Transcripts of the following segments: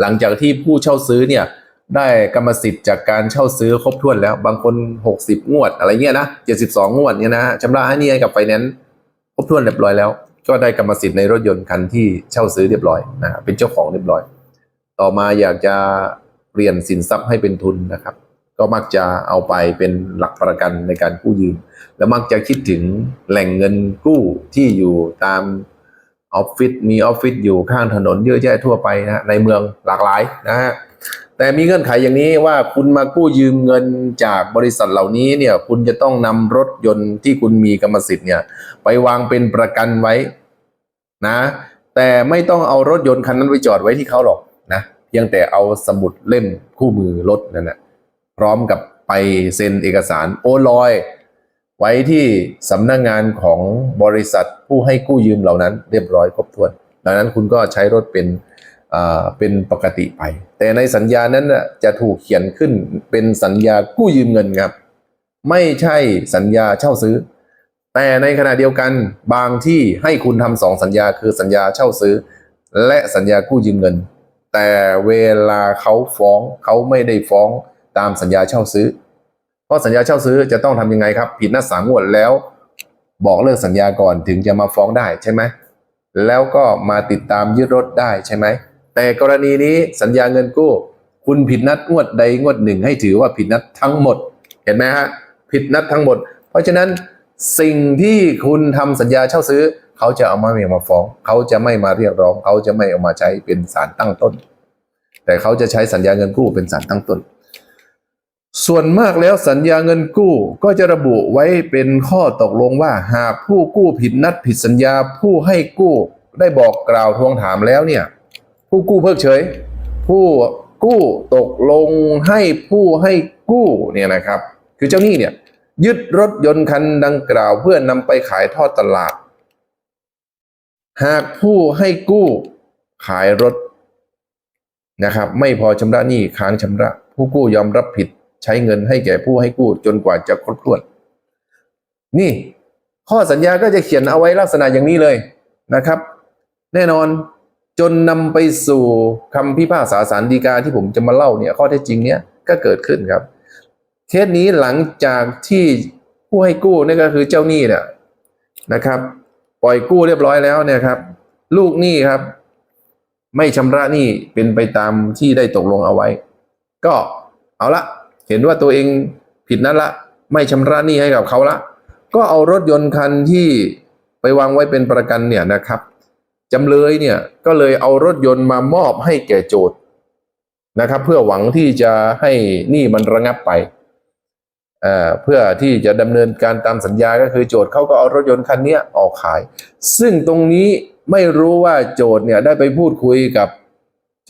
หลังจากที่ผู้เช่าซื้อเนี่ยได้กรรมสิทธิ์จากการเช่าซื้อครบถ้วนแล้ว บางคน 60 งวด อะไรเงี้ยนะ72 งวดเนี่ยนะชำระให้หนี่ให้กับไฟแนนซ์ครบถ้วนเรียบร้อยแล้ว ก็ได้กรรมสิทธิ์ในรถยนต์คันที่เช่าซื้อเรียบร้อยนะเป็นเจ้าของเรียบร้อย ต่อมาอยากจะเปลี่ยนสินทรัพย์ให้เป็นทุนนะครับ ก็มักจะเอาไปเป็นหลักประกันในการกู้ยืม แล้วมักจะคิดถึงแหล่งเงินกู้ที่อยู่ตาม ออฟฟิศมีออฟฟิศอยู่ข้างถนนเยอะแยะทั่วไปนะในเมืองหลากหลายนะฮะแต่มีเงื่อนไขอย่างนี้ว่าคุณมากู้ยืมเงินจากบริษัทเหล่านี้เนี่ยคุณจะต้องนำรถยนต์ที่คุณมีกรรมสิทธิ์เนี่ยไปวางเป็นประกันไว้นะ แต่ไม่ต้องเอารถยนต์คันนั้นไปจอดไว้ที่เขาหรอกนะเพียงแต่เอาสมุดเล่มคู่มือรถนั่นนะพร้อมกับไปเซ็นเอกสารโอนลอย ไว้ที่สำนักงงานของบริษัทผู้ให้กู้ยืมเหล่านั้นเรียบร้อยครบถ้วน ดังนั้นคุณก็ใช้รถเป็นเป็นปกติไป แต่ในสัญญานั้นจะถูกเขียนขึ้นเป็นสัญญากู้ยืมเงินครับ ไม่ใช่สัญญาเช่าซื้อ แต่ในขณะเดียวกันบางที่ให้คุณทำสองสัญญาคือสัญญาเช่าซื้อ และสัญญากู้ยืมเงิน แต่เวลาเขาฟ้องเขาไม่ได้ฟ้องตามสัญญาเช่าซื้อ ราะสัญญาเช่าซื้อจะต้องทำยังไงครับ ผิดนัดสามงวดแล้ว บอกเลิกสัญญาก่อนถึงจะมาฟ้องได้ใช่ไหมแล้วก็มาติดตามยึดรถได้ใช่ไหมแต่กรณีนี้สัญญาเงินกู้ คุณผิดนัดงวดใดงวดหนึ่ง ให้ถือว่าผิดนัดทั้งหมด เห็นไหมฮะผิดนัดทั้งหมด เพราะฉะนั้นสิ่งที่คุณทำสัญญาเช่าซื้อ เขาจะเอามาเมียมาฟ้อง เขาจะไม่มาเรียกร้อง เขาจะไม่เอามาใช้เป็นสารตั้งต้น แต่เขาจะใช้สัญญาเงินกู้เป็นสารตั้งต้น ส่วนมากแล้วสัญญาเงินกู้ก็จะระบุไว้เป็นข้อตกลงว่าหากผู้กู้ผิดนัดผิดสัญญาผู้ให้กู้ได้บอกกล่าวทวงถามแล้วเนี่ย ผู้กู้เพิกเฉย ผู้กู้ตกลงให้ผู้ให้กู้เนี่ยนะครับ คือเจ้าหนี้เนี่ยยึดรถยนต์คันดังกล่าวเพื่อนำไปขายทอดตลาด หากผู้ให้กู้ขายรถนะครับ ไม่พอชำระหนี้ค้างชำระ ผู้กู้ยอมรับผิด ใช้เงินให้แก่ผู้ให้กู้จนกว่าจะครบถ้วน นี่ข้อสัญญาก็จะเขียนเอาไว้ลักษณะอย่างนี้เลยนะครับ แน่นอนจนนำไปสู่คำพิพากษาศาลฎีกาที่ผมจะมาเล่าเนี่ยข้อเท็จจริงเนี่ยก็เกิดขึ้นครับ เคสนี้หลังจากที่ผู้ให้กู้นี่ก็คือเจ้าหนี้เนี่ยนะครับ ปล่อยกู้เรียบร้อยแล้วเนี่ยครับ ลูกหนี้ครับ ไม่ชำระหนี้เป็นไปตามที่ได้ตกลงเอาไว้ ก็เอาละ เห็นว่าตัวเองผิดนั่นละ ไม่ชำระหนี้ให้กับเขาละ ก็เอารถยนต์คันที่ไปวางไว้เป็นประกันเนี่ยนะครับจำเลยเนี่ยก็เลยเอารถยนต์มามอบให้แก่โจทย์นะครับ เพื่อหวังที่จะให้หนี้มันระงับไปเเพื่อที่จะดำเนินการตามสัญญาก็คือโจทย์เขาก็เอารถยนต์คันนี้ออกขาย ซึ่งตรงนี้ไม่รู้ว่าโจทย์เนี่ยได้ไปพูดคุยกับ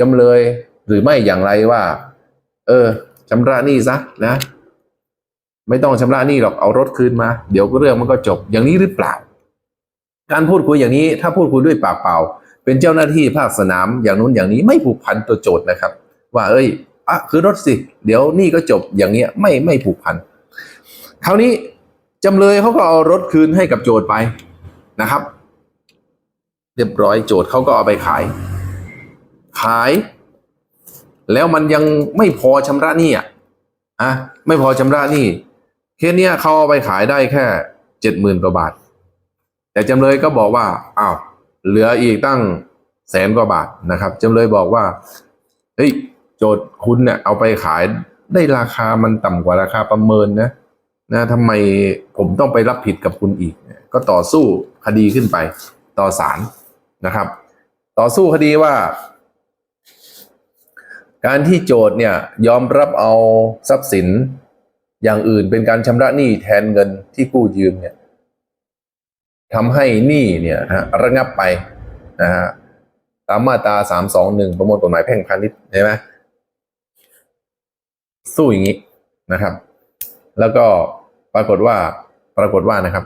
จำเลยหรือไม่อย่างไรว่า เออ ชำระหนี้ซะนะ ไม่ต้องชำระหนี้หรอกเอารถคืนมา เดี๋ยวก็เรื่องมันก็จบอย่างนี้หรือเปล่า การพูดคุยอย่างนี้ถ้าพูดคุยด้วยปากเปล่า เป็นเจ้าหน้าที่ภาคสนามอย่างนู้นอย่างนี้ไม่ผูกพันตัวโจทย์นะครับ ว่าเอ้ยอะคือรถสิ เดี๋ยวหนี่ก็จบอย่างเงี้ยไม่ไม่ผูกพันคราวนี้จำเลยเขาก็เอารถคืนให้กับโจทย์ไปนะครับ เรียบร้อยโจทย์เขาก็เอาไปขาย ขาย แล้วมันยังไม่พอชำระหนี้อะอะไม่พอชำระหนี้เคสเนี้ยเขาเอาไปขายได้แค่เจ็ดหมื่นกว่าบาท แต่จำเลยก็บอกว่าอ้าวเหลืออีกตั้งแสนกว่าบาทนะครับจำเลยบอกว่าเฮ้ยโจทย์คุณเนี่ยเอาไปขายได้ราคามันต่ำกว่าราคาประเมินนะนะทำไมผมต้องไปรับผิดกับคุณอีก ก็ต่อสู้คดีขึ้นไปต่อศาลนะครับ ต่อสู้คดีว่า การที่โจทย์เนี่ยยอมรับเอาทรัพย์สิน อย่างอื่นเป็นการชำระหนี้แทนเงินที่กู้ยืมเนี่ยทำให้หนี้เนี่ยฮะระงับไปนะฮะตามมาตราสามสองหนึ่งประมวลกฎหมายแพ่งพาณิชย์เห็นไหมสู้อย่างนี้นะครับ แล้วก็ปรากฏว่าปรากฏว่านะครับ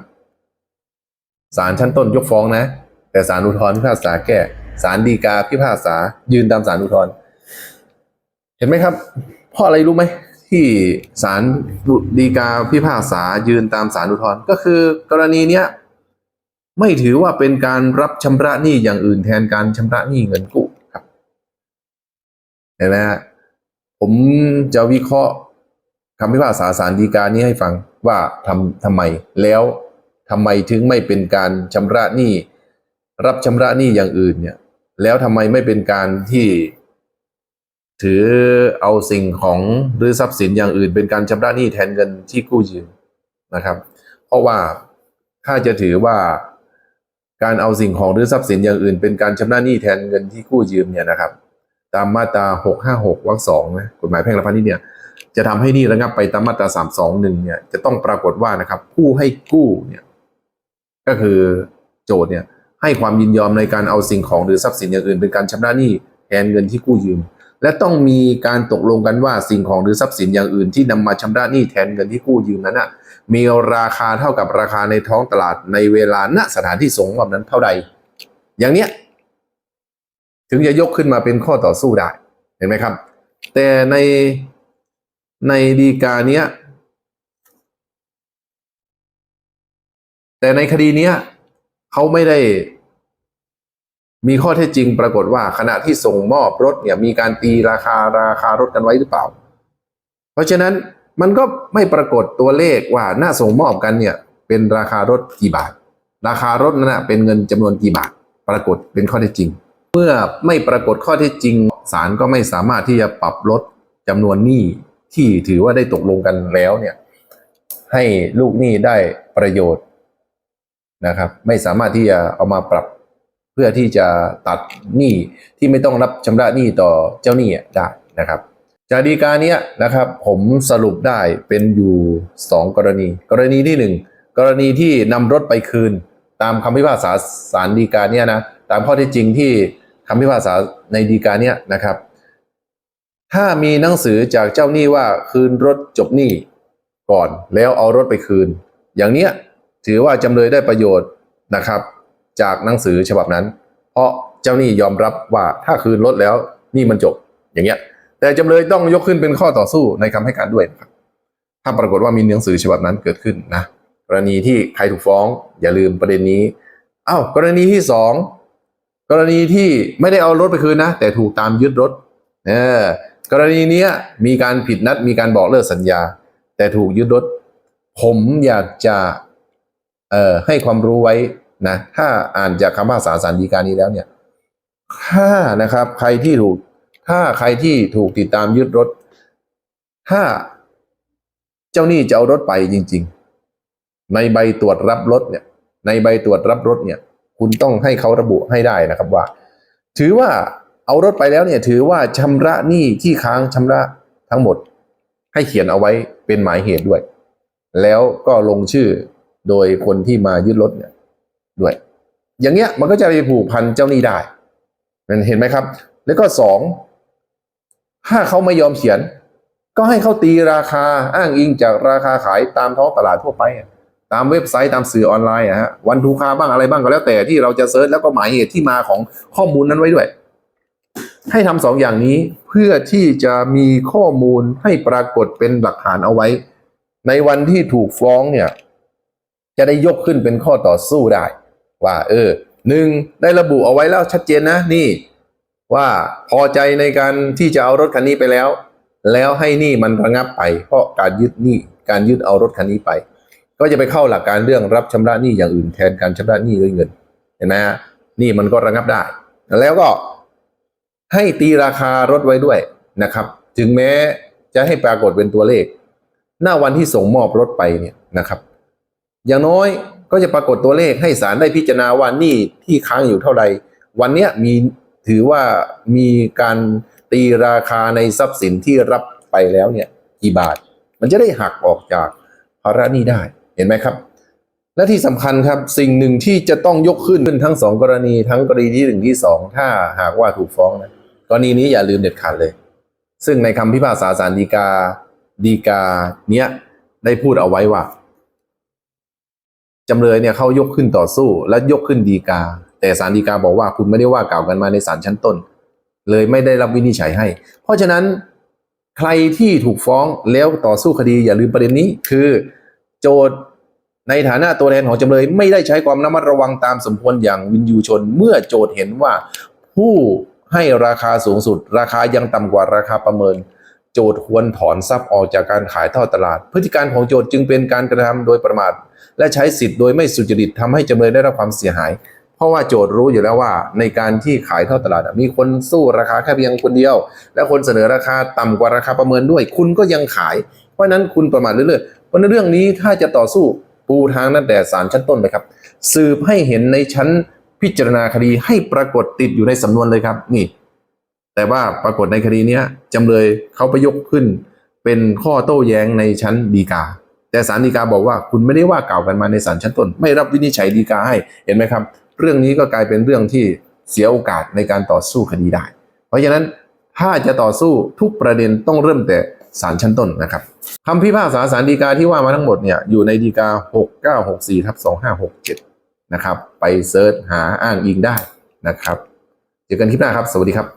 ศาลชั้นต้นยกฟ้องนะ แต่ศาลอุทธรณ์พิพากษาแก้ศาลฎีกาพิพากษายืนตามศาลอุทธรณ์ เห็นไหมครับ เพราะอะไรรู้ไหมที่ศาลฎีกาพิพากษายืนตามศาลอุทธรณ์ก็คือกรณีเนี้ยไม่ถือว่าเป็นการรับชำระหนี้อย่างอื่นแทนการชำระหนี้เงินกู้ครับเห็นไหมฮะผมจะวิเคราะห์คำพิพากษาศาลฎีกานี้ให้ฟังว่าทำทำไม แล้วทำไมถึงไม่เป็นการชำระหนี้รับชำระหนี้อย่างอื่นเนี่ย แล้วทำไมไม่เป็นการที่ ถือเอาสิ่งของหรือทรัพย์สินอย่างอื่น เป็นการชำระหนี้แทนเงินที่กู้ยืมนะครับ เพราะว่าถ้าจะถือว่าการเอาสิ่งของหรือทรัพย์สินอย่างอื่น เป็นการชำระหนี้แทนเงินที่กู้ยืมเนี่ยนะครับ ตามมาตรา 656วรรคสองนะกฎหมายแพ่งและพาณิชย์เนี่ยจะทำให้หนี้ระงับไปตามมาตรา 321เนี่ยจะต้องปรากฏว่านะครับ ผู้ให้กู้เนี่ยก็คือโจทย์เนี่ยให้ความยินยอมในการเอาสิ่งของหรือทรัพย์สินอย่างอื่น เป็นการชำระหนี้แทนเงินที่กู้ยืม และต้องมีการตกลงกันว่าสิ่งของหรือทรัพย์สินอย่างอื่นที่นำมาชำระหนี้แทนเงินที่กู้ยืมนั้นนะมีราคาเท่ากับราคาในท้องตลาดในเวลาณสถานที่สงฆ์แบบนั้นเท่าใด อย่างเนี้ยถึงจะยกขึ้นมาเป็นข้อต่อสู้ได้เห็นไหมครับ แต่ในในดีกาเนี้ยแต่ในคดีเนี้ยเขาไม่ได้ มีข้อเท็จจริงปรากฏว่าขณะที่ส่งมอบรถเนี่ยมีการตีราคาราคารถกันไว้หรือเปล่า เพราะฉะนั้นมันก็ไม่ปรากฏตัวเลขว่าหน้าส่งมอบกันเนี่ยเป็นราคารถกี่บาท ราคารถนั้นนะเป็นเงินจำนวนกี่บาท ปรากฏเป็นข้อเท็จจริง เมื่อไม่ปรากฏข้อเท็จจริงศาลก็ไม่สามารถที่จะปรับลดจำนวนหนี้ที่ถือว่าได้ตกลงกันแล้วเนี่ยให้ลูกหนี้ได้ประโยชน์นะครับ ไม่สามารถที่จะเอามาปรับ เพื่อที่จะตัดหนี้ที่ไม่ต้องรับชำระหนี้ต่อเจ้าหนี้ได้นะครับ จากดีกาเนี้ยนะครับผมสรุปได้เป็นอยู่ 2 กรณี กรณีที่ 1 กรณีที่นำรถไปคืน ตามคำพิพากษาศาลฎีกาเนี้ยนะตามข้อเท็จจริงที่คำพิพากษาในฎีกาเนี้ยนะครับ ถ้ามีหนังสือจากเจ้าหนี้ว่าคืนรถจบหนี้ก่อนแล้วเอารถไปคืน อย่างเนี้ยถือว่าจำเลยได้ประโยชน์นะครับ จากหนังสือฉบับนั้น เพราะเจ้าหนี้ยอมรับว่าถ้าคืนรถแล้วหนี่มันจบอย่างเงี้ย แต่จำเลยต้องยกขึ้นเป็นข้อต่อสู้ในคำให้การด้วยนะครับถ้าปรากฏว่ามีหนังสือฉบับนั้นเกิดขึ้นนะกรณีที่ใครถูกฟ้องอย่าลืมประเด็นนี้อ้าวกรณีที่สองกรณีที่ไม่ได้เอารถไปคืนนะ แต่ถูกตามยึดรถเออกรณีนี้มีการผิดนัดมีการบอกเลิกสัญญา แต่ถูกยึดรถ ผมอยากจะเอ่อให้ความรู้ไว้ นะถ้าอ่านจากคำพิพากษาศาลฎีกานี้แล้วเนี่ยถ้านะครับใครที่ถูก ถ้าใครที่ถูกติดตามยึดรถ ถ้าเจ้าหนี้จะเอารถไปจริง ๆ ในใบตรวจรับรถเนี่ย ในใบตรวจรับรถเนี่ย คุณต้องให้เขาระบุให้ได้นะครับว่า ถือว่าเอารถไปแล้วเนี่ย ถือว่าชำระหนี้ที่ค้างชำระทั้งหมด ให้เขียนเอาไว้เป็นหมายเหตุด้วย แล้วก็ลงชื่อโดยคนที่มายึดรถเนี่ย ด้วย อย่างเงี้ยมันก็จะไปผูกพันเจ้าหนี้ได้เห็นไหมครับ แล้วก็สองถ้าเขาไม่ยอมเขียน ก็ให้เขาตีราคาอ้างอิงจากราคาขายตามท้องตลาดทั่วไป ตามเว็บไซต์ตามสื่อออนไลน์อะฮะวันทูคาบ้างอะไรบ้างก็แล้วแต่ที่เราจะเซิร์ชแล้วก็หมายเหตุที่มาของข้อมูลนั้นไว้ด้วย ให้ทำสองอย่างนี้เพื่อที่จะมีข้อมูลให้ปรากฏเป็นหลักฐานเอาไว้ ในวันที่ถูกฟ้องเนี่ย จะได้ยกขึ้นเป็นข้อต่อสู้ได้ ว่า เออหนึ่งได้ระบุเอาไว้แล้วชัดเจนนะนี่ ว่าพอใจในการที่จะเอารถคันนี้ไปแล้ว แล้วให้นี้มันระงับไป เพราะการยึดนี้การยึดเอารถคันนี้ไป ก็จะไปเข้าหลักการเรื่องรับชำระหนี้อย่างอื่นแทนการชำระหนี้ด้วยเงินเห็นไหมฮะนี่มันก็ระงับได้ แล้วก็ให้ตีราคารถไว้ด้วยนะครับ ถึงแม้จะให้ปรากฏเป็นตัวเลข หน้าวันที่ส่งมอบรถไปเนี่ยนะครับ อย่างน้อย ก็จะปรากฏตัวเลขให้ศาลได้พิจารณาว่านี้ที่ค้างอยู่เท่าใดวันเนี้ยมีถือว่ามีการตีราคาในทรัพย์สินที่รับไปแล้วเนี่ยกี่บาท มันจะได้หักออกจากภาระหนี้ได้เห็นไหมครับ และที่สำคัญครับสิ่งหนึ่งที่จะต้องยกขึ้นทั้งสองกรณีทั้งกรณีที่หนึ่งที่สองถ้าหากว่าถูกฟ้องนะกรณีนี้อย่าลืมเด็ดขาดเลย ซึ่งในคำพิพากษาศาลฎีกาฎีกาเนี้ยได้พูดเอาไว้ว่า จำเลยเนี่ยเขายกขึ้นต่อสู้ และยกขึ้นดีกา แต่ศาลฎีกาบอกว่าคุณไม่ได้ว่ากล่าวกันมาในศาลชั้นต้น เลยไม่ได้รับวินิจฉัยให้ เพราะฉะนั้นใครที่ถูกฟ้องแล้วต่อสู้คดีอย่าลืมประเด็นนี้ คือโจทย์ในฐานะตัวแทนของจำเลยไม่ได้ใช้ความระมัดระวังตามสมควรอย่างวินยูชน เมื่อโจทย์เห็นว่าผู้ให้ราคาสูงสุด ราคายังต่ำกว่าราคาประเมิน โจทย์ควรถอนทรัพย์ออกจากการขายทอดตลาด พฤติการของโจทย์จึงเป็นการกระทำโดยประมาทและใช้สิทธิ์โดยไม่สุจริตทำให้จำเลยได้รับความเสียหาย เพราะว่าโจทย์รู้อยู่แล้วว่า ในการที่ขายทอดตลาดมีคนสู้ราคาแค่เพียงคนเดียว และคนเสนอราคาต่ำกว่าราคาประเมินด้วย คุณก็ยังขาย เพราะนั้นคุณประมาทเรื่อยๆเพราะฉะนั้นเรื่องนี้ถ้าจะต่อสู้ปูทางตั้งแต่ศาลชั้นต้นเลยครับ สืบให้เห็นในชั้นพิจารณาคดีให้ปรากฏติดอยู่ในสำนวนเลยครับนี่ แต่ว่าปรากฏในคดีนี้จำเลยเขาไปยกขึ้น เป็นข้อโต้แย้งในชั้นฎีกา แต่ศาลฎีกาบอกว่าคุณไม่ได้ว่ากล่าวกันมาในศาลชั้นต้น ไม่รับวินิจฉัยฎีกาให้เห็นไหมครับ เรื่องนี้ก็กลายเป็นเรื่องที่เสียโอกาสในการต่อสู้คดีได้ เพราะฉะนั้นถ้าจะต่อสู้ทุกประเด็นต้องเริ่มแต่ศาลชั้นต้นนะครับคำพิพากษาศาลฎีกาที่ว่ามาทั้งหมดเนี่ยอยู่ในฎีกา 6964ทับ2567นะครับไปเซิร์ชหาอ้างอิงได้นะครับเจอกันคลิปหน้าครับ สวัสดีครับ